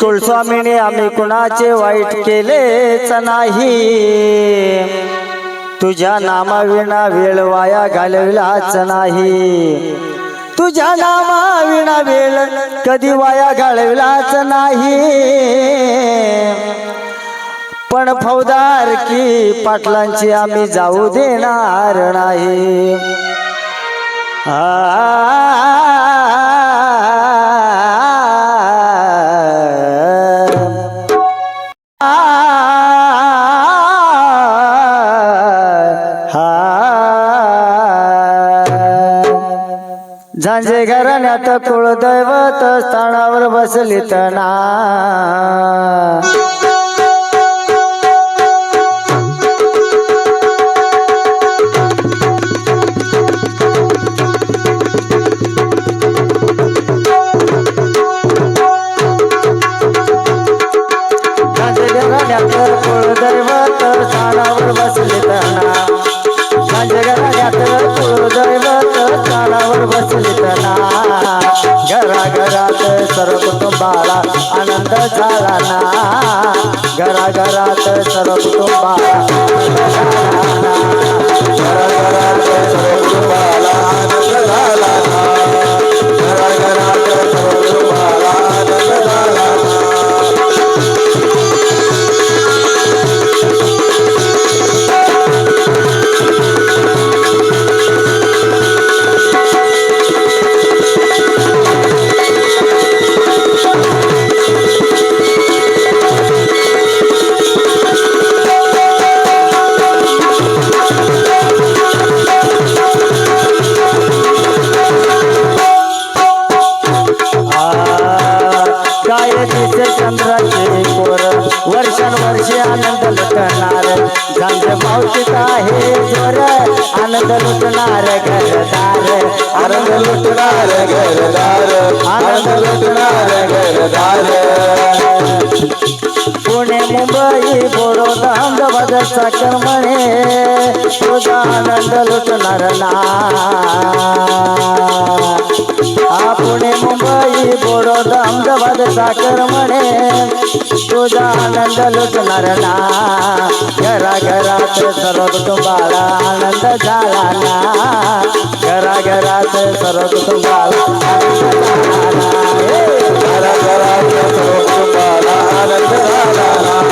कुलस्वामीने आम्ही कुणाचे वाईट केलेच नाही. तुझ्या नामाविना वेळ वाया घालविलाच नाही. तुझ्या नामाविना वेळ कधी वाया घालविलाच नाही. पण फौदार की पाटलांची आम्ही जाऊ देणार नाही. झांजे घराण्यात कुळदैवत स्थानावर बसली तना. कुळदैवत स्थानावर बसली तना. घराण्यात कुळदैवत स्थानावर बसली तना घराघरात सर्व कुटुंबाला आनंद झाला ना. घराघरात सर्व कुटुंबाला चंद्राचे कोर वर्षानुवर्षे आनंद लुटणार. गांज मावशीत आहे जोर. आनंद लुटणार घरदार. आनंद लुटणार घरदार. आनंद लुटणार घरदार. पुणे मुंबई बडोदा अहमदाबाद साखर म्हणे तुझा आनंद लुटणार ना. साखर म्हणे तुझा आनंद लुटणार ना घरा घरात सर्व कुटुंबाला आनंद झाला ना घरा घरात सर्व कुटुंबाला आनंद झाला ना हे. सर्व कुटुंबाला आनंद झाला ना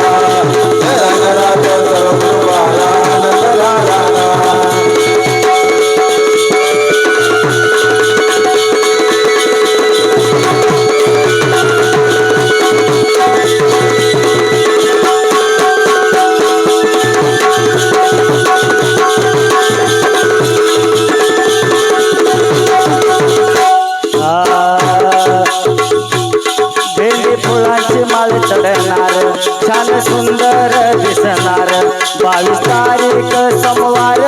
सुंदर दिसणार. बावीस तारीख सोमवार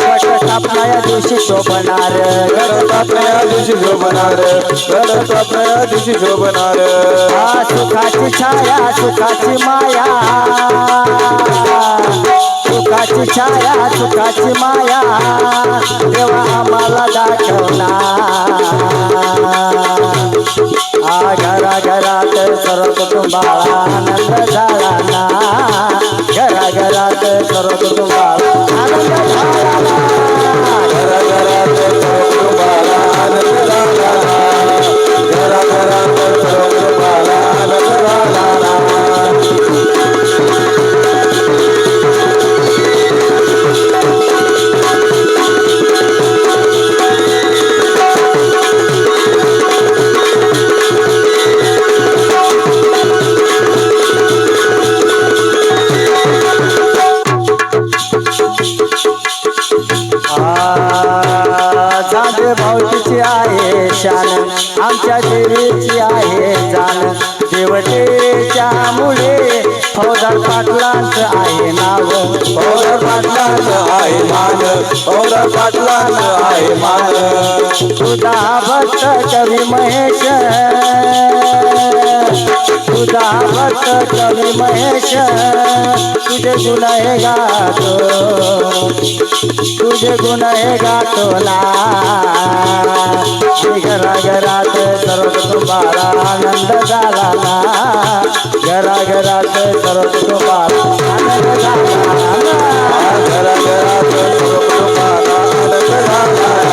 गट दिवशी शोभणार. या दिवशी शोभणार. या दिवशी शोभणार. हा सुखाची छाया सुखाची माया. सुखाची छाया सुखाची माया. देवा आम्हाला दाखवणार. घरात सर्व कुटुंबाला आनंद झाला ना घरा घरात सर्व कुटुंबाला आनंद झाला देवीची आहे जाण. देवतेच्या मुळे फौजदार पाटलांचं आहे नाव. पौर पाटलांचं आहे मान. पौर पाटलांचं आहे मान. तुझा भक्त कवी महेश. तुझा कवी महेश तुझे गुण हे गातो तुझे गुण हे गातोला घराघरात सर्व तुम्हाला आनंद झाला ना घराघरात सर्व तुम्हाला आनंद झाला ना घरा घरात सर्व तुम्हाला आनंद झाला.